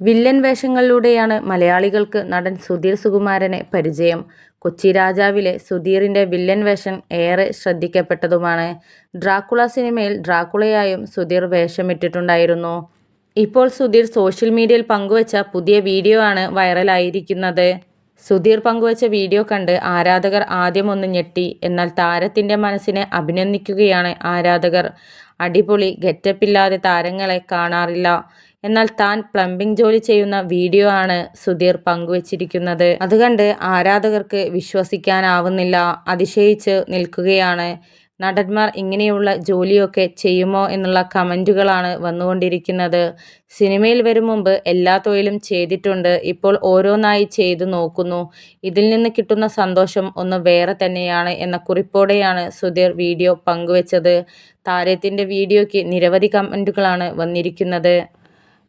Villain വേഷങ്ങളിലൂടെയാണ് മലയാളികൾക്ക് നടൻ സുധീർ സുകുമാരനെ പരിചയം. കൊച്ചി രാജാവിലെ സുധീറിന്റെ വില്ലൻ വേഷം ഏറെ ശ്രദ്ധിക്കപ്പെട്ടതുമാണ്. ഡ്രാക്കുള സിനിമയിൽ ഡ്രാക്കുളയായും സുധീർ വേഷമിട്ടിട്ടുണ്ടായിരുന്നു. ഇപ്പോൾ സുധീർ സോഷ്യൽ മീഡിയയിൽ പങ്കുവച്ച പുതിയ വീഡിയോ ആണ് വൈറലായിരിക്കുന്നത്. സുധീർ പങ്കുവച്ച വീഡിയോ കണ്ട് ആരാധകർ ആദ്യം ഒന്ന് ഞെട്ടി. എന്നാൽ താരത്തിന്റെ മനസ്സിനെ അഭിനന്ദിക്കുകയാണ് ആരാധകർ. അടിപൊളി ഗെറ്റപ്പില്ലാതെ താരങ്ങളെ കാണാറില്ല. എന്നാൽ താൻ പ്ലംബിംഗ് ജോലി ചെയ്യുന്ന വീഡിയോ ആണ് സുധീർ പങ്കുവച്ചിരിക്കുന്നത്. അത് കണ്ട് ആരാധകർക്ക് വിശ്വസിക്കാനാവുന്നില്ല. അതിശയിച്ച് നിൽക്കുകയാണ്. നടന്മാർ ഇങ്ങനെയുള്ള ജോലിയൊക്കെ ചെയ്യുമോ എന്നുള്ള കമന്റുകളാണ് വന്നുകൊണ്ടിരിക്കുന്നത്. സിനിമയിൽ വരും മുമ്പ് എല്ലാ തൊഴിലും ചെയ്തിട്ടുണ്ട്. ഇപ്പോൾ ഓരോന്നായി ചെയ്തു നോക്കുന്നു. ഇതിൽ നിന്ന് കിട്ടുന്ന സന്തോഷം ഒന്ന് വേറെ തന്നെയാണ് എന്ന കുറിപ്പോടെയാണ് സുധീർ വീഡിയോ പങ്കുവച്ചത്. താരത്തിന്റെ വീഡിയോയ്ക്ക് നിരവധി കമന്റുകളാണ് വന്നിരിക്കുന്നത്.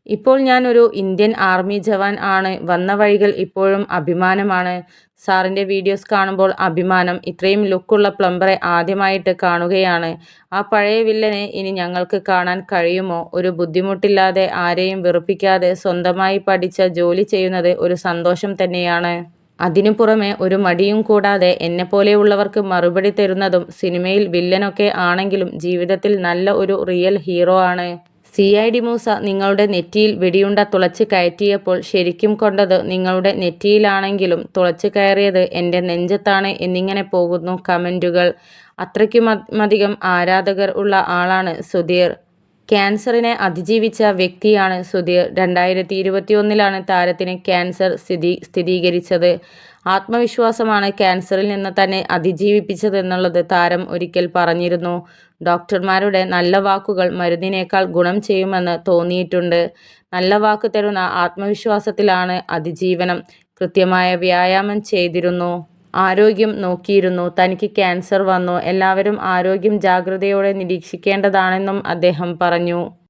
ഇപ്പോൾ ഞാൻ ഒരു ഇന്ത്യൻ ആർമി ജവാൻ ആണ്. വന്ന വഴികൾ ഇപ്പോഴും അഭിമാനമാണ്. സാറിന്റെ വീഡിയോസ് കാണുമ്പോൾ അഭിമാനം. ഇത്രയും ലുക്കുള്ള പ്ലംബറെ ആദ്യമായിട്ട് കാണുകയാണ്. ആ പഴയ വില്ലനെ ഇനി ഞങ്ങൾക്ക് കാണാൻ കഴിയുമോ? ഒരു ബുദ്ധിമുട്ടില്ലാതെ ആരെയും വെറുപ്പിക്കാതെ സ്വന്തമായി പഠിച്ച ജോലി ചെയ്യുന്നത് ഒരു സന്തോഷം തന്നെയാണ്. അതിനു പുറമെ ഒരു മടിയും കൂടാതെ എന്നെപ്പോലെയുള്ളവർക്ക് മറുപടി തരുന്നതും. സിനിമയിൽ വില്ലനൊക്കെ ആണെങ്കിലും ജീവിതത്തിൽ നല്ല ഒരു റിയൽ ഹീറോ ആണ്. സിഐഡി മൂസ നിങ്ങളുടെ നെറ്റിയിൽ വെടിയുണ്ട തുളച്ച് കയറ്റിയപ്പോൾ ശരിക്കും കൊണ്ടത് നിങ്ങളുടെ നെറ്റിയിലാണെങ്കിലും തുളച്ച് കയറിയത് എന്റെ നെഞ്ചത്താണ് എന്നിങ്ങനെ പോകുന്നു കമന്റുകൾ. അത്രയ്ക്കുമധികം ആരാധകർ ഉള്ള ആളാണ് സുധീർ. ക്യാൻസറിനെ അതിജീവിച്ച വ്യക്തിയാണ് സുധീർ. രണ്ടായിരത്തി ഇരുപത്തിയൊന്നിലാണ് താരത്തിന് ക്യാൻസർ സ്ഥിതി സ്ഥിരീകരിച്ചത്. ആത്മവിശ്വാസമാണ് ക്യാൻസറിൽ നിന്ന് തന്നെ അതിജീവിപ്പിച്ചതെന്നുള്ളത് താരം ഒരിക്കൽ പറഞ്ഞിരുന്നു. ഡോക്ടർമാരുടെ നല്ല വാക്കുകൾ മരുന്നിനേക്കാൾ ഗുണം ചെയ്യുമെന്ന് തോന്നിയിട്ടുണ്ട്. നല്ല വാക്ക് തരുന്ന ആത്മവിശ്വാസത്തിലാണ് അതിജീവനം. കൃത്യമായ വ്യായാമം ചെയ്തിരുന്നു. ആരോഗ്യം നോക്കിയിരുന്നു. തനിക്ക് ക്യാൻസർ വന്നു. എല്ലാവരും ആരോഗ്യം ജാഗ്രതയോടെ നിരീക്ഷിക്കേണ്ടതാണെന്നും അദ്ദേഹം പറഞ്ഞു.